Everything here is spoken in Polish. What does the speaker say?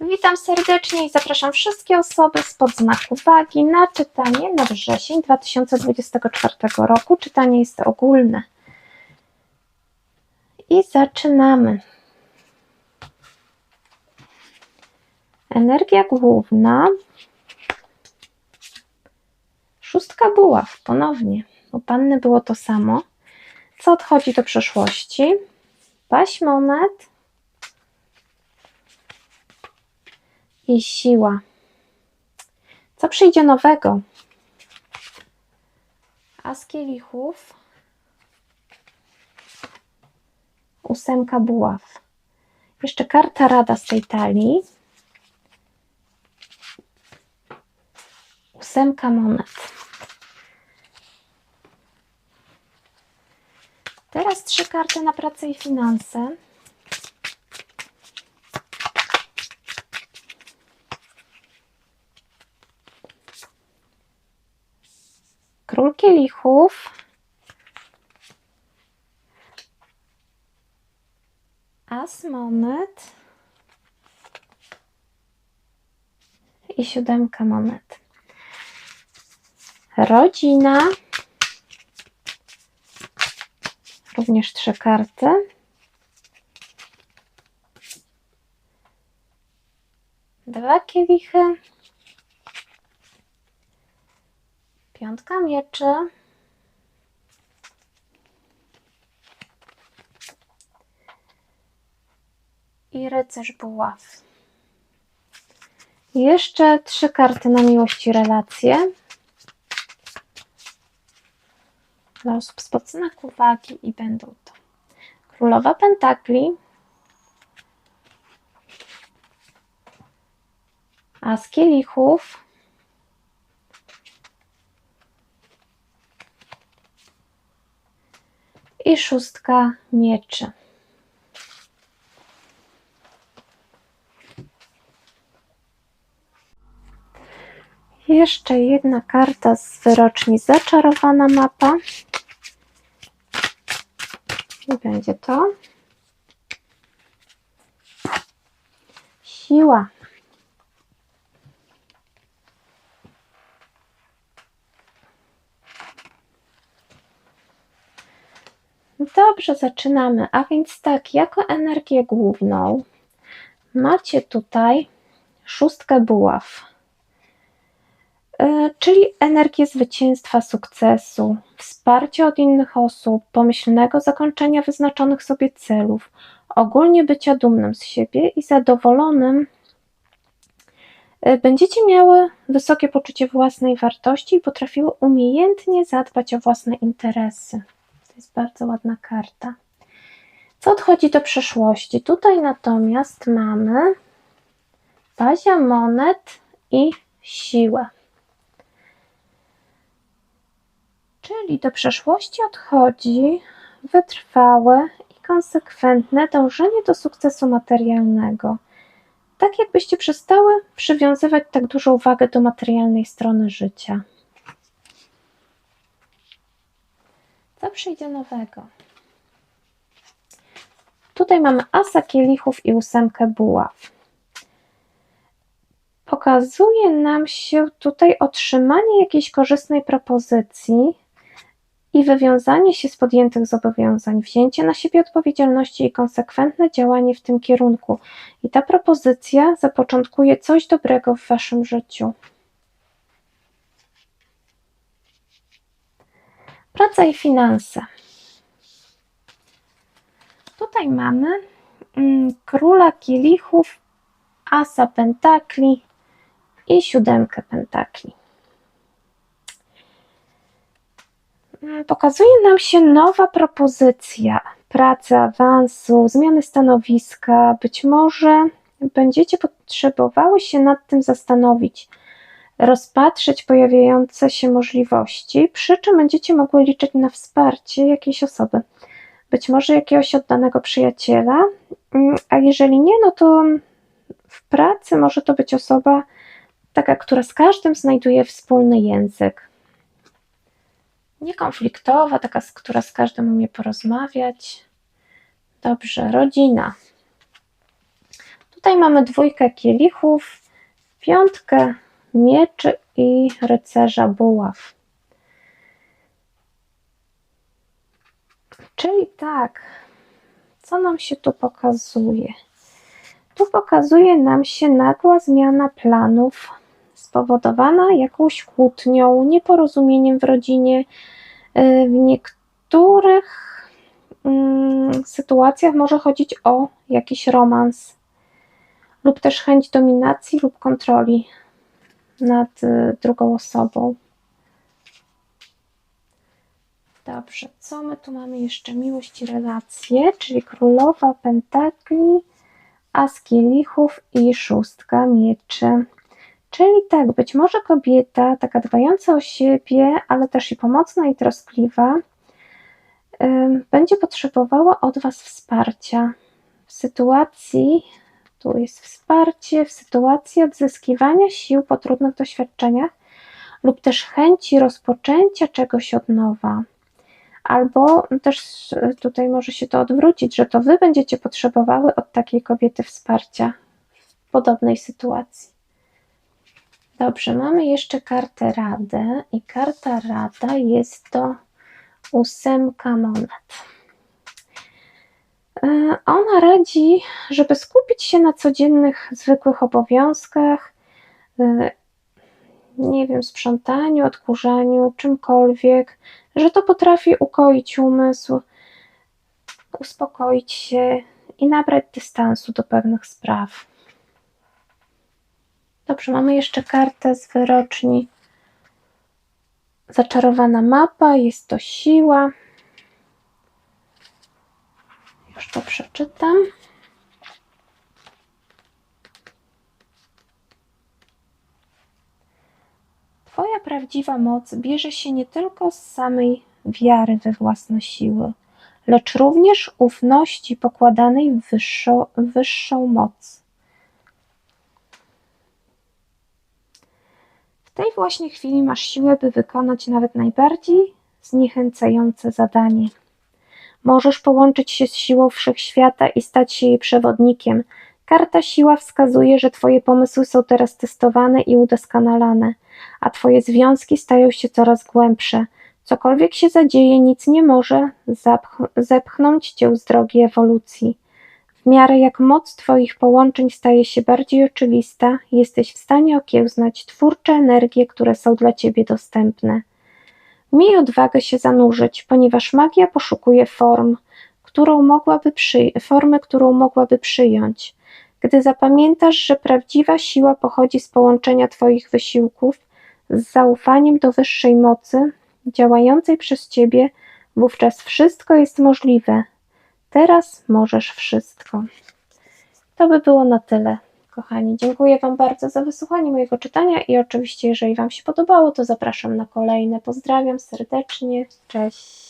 Witam serdecznie i zapraszam wszystkie osoby spod znaku wagi na czytanie na wrzesień 2024 roku. Czytanie jest ogólne. I zaczynamy. Energia główna. Szóstka buław, ponownie. U panny było to samo. Co odchodzi do przeszłości? Paść monet i siła. Co przyjdzie nowego? As kielichów, ósemka buław. Jeszcze karta rada z tej talii. Ósemka monet. Teraz trzy karty na pracę i finanse. Król kielichów. As monet. I siódemka monet. Rodzina. Również trzy karty. Dwa kielichy. Piątka mieczy. I rycerz buław. Jeszcze trzy karty na miłość i relacje. Dla osób spod znaku wagi i będą to Królowa Pentakli, As kielichów, i szóstka mieczy. Jeszcze jedna karta z wyroczni Zaczarowana mapa. I będzie to. Siła. Dobrze, zaczynamy. A więc tak, jako energię główną macie tutaj szóstkę buław, yy, czyli energię zwycięstwa, sukcesu, wsparcia od innych osób, pomyślnego zakończenia wyznaczonych sobie celów, ogólnie bycia dumnym z siebie i zadowolonym. Yy, będziecie miały wysokie poczucie własnej wartości i potrafiły umiejętnie zadbać o własne interesy jest bardzo ładna karta. Co odchodzi do przeszłości? Tutaj natomiast mamy bazia monet i siłę. Czyli do przeszłości odchodzi wytrwałe i konsekwentne dążenie do sukcesu materialnego. Tak jakbyście przestały przywiązywać tak dużą uwagę do materialnej strony życia. Co przyjdzie nowego? Tutaj mamy asa kielichów i ósemkę buław. Pokazuje nam się tutaj otrzymanie jakiejś korzystnej propozycji i wywiązanie się z podjętych zobowiązań, wzięcie na siebie odpowiedzialności i konsekwentne działanie w tym kierunku. I ta propozycja zapoczątkuje coś dobrego w Waszym życiu. Praca i finanse. Tutaj mamy mm, króla kielichów, asa pentakli i siódemkę pentakli. Mm, pokazuje nam się nowa propozycja pracy, awansu, zmiany stanowiska. Być może będziecie potrzebowały się nad tym zastanowić rozpatrzeć pojawiające się możliwości, przy czym będziecie mogły liczyć na wsparcie jakiejś osoby, być może jakiegoś oddanego przyjaciela, mm, a jeżeli nie, no to w pracy może to być osoba taka, która z każdym znajduje wspólny język. Niekonfliktowa, taka, która z każdym umie porozmawiać. Dobrze, rodzina Tutaj mamy dwójkę kielichów, piątkę mieczy i rycerza buław. Czyli tak, co nam się tu pokazuje? Tu pokazuje nam się nagła zmiana planów, spowodowana jakąś kłótnią, nieporozumieniem w rodzinie. Yy, W niektórych mm, sytuacjach może chodzić o jakiś romans, lub też chęć dominacji lub kontroli nad y, drugą osobą. Dobrze, co my tu mamy jeszcze? Miłość i relacje, czyli królowa pentakli, as kielichów i szóstka mieczy. Czyli tak, być może kobieta, taka dbająca o siebie, ale też i pomocna i troskliwa, ym, będzie potrzebowała od Was wsparcia w sytuacji, tu jest wsparcie, w sytuacji odzyskiwania sił po trudnych doświadczeniach lub też chęci rozpoczęcia czegoś od nowa. Albo też tutaj może się to odwrócić, że to Wy będziecie potrzebowały od takiej kobiety wsparcia w podobnej sytuacji. Dobrze, mamy jeszcze kartę Radę i karta Rada jest to ósemka monet. E, Ona radzi, żeby skupić się na codziennych, zwykłych obowiązkach, e, nie wiem, sprzątaniu, odkurzaniu, czymkolwiek, że to potrafi ukoić umysł, uspokoić się i nabrać dystansu do pewnych spraw. Dobrze, mamy jeszcze kartę z wyroczni. Zaczarowana mapa, jest to siła. Już to przeczytam. Twoja prawdziwa moc bierze się nie tylko z samej wiary we własne siły, lecz również ufności pokładanej w wyższą, wyższą moc. W tej właśnie chwili masz siłę, by wykonać nawet najbardziej zniechęcające zadanie. Możesz połączyć się z siłą wszechświata i stać się jej przewodnikiem. Karta siła wskazuje, że Twoje pomysły są teraz testowane i udoskonalane, a Twoje związki stają się coraz głębsze. Cokolwiek się zadzieje, nic nie może zapch- zepchnąć Cię z drogi ewolucji. W miarę jak moc Twoich połączeń staje się bardziej oczywista, jesteś w stanie okiełznać twórcze energie, które są dla Ciebie dostępne. Miej odwagę się zanurzyć, ponieważ magia poszukuje form, którą mogłaby przy... formy, którą mogłaby przyjąć. Gdy zapamiętasz, że prawdziwa siła pochodzi z połączenia Twoich wysiłków z zaufaniem do wyższej mocy, działającej przez Ciebie, wówczas wszystko jest możliwe. Teraz możesz wszystko. To by było na tyle, kochani. Dziękuję Wam bardzo za wysłuchanie mojego czytania i oczywiście, jeżeli Wam się podobało, to zapraszam na kolejne. Pozdrawiam serdecznie. Cześć.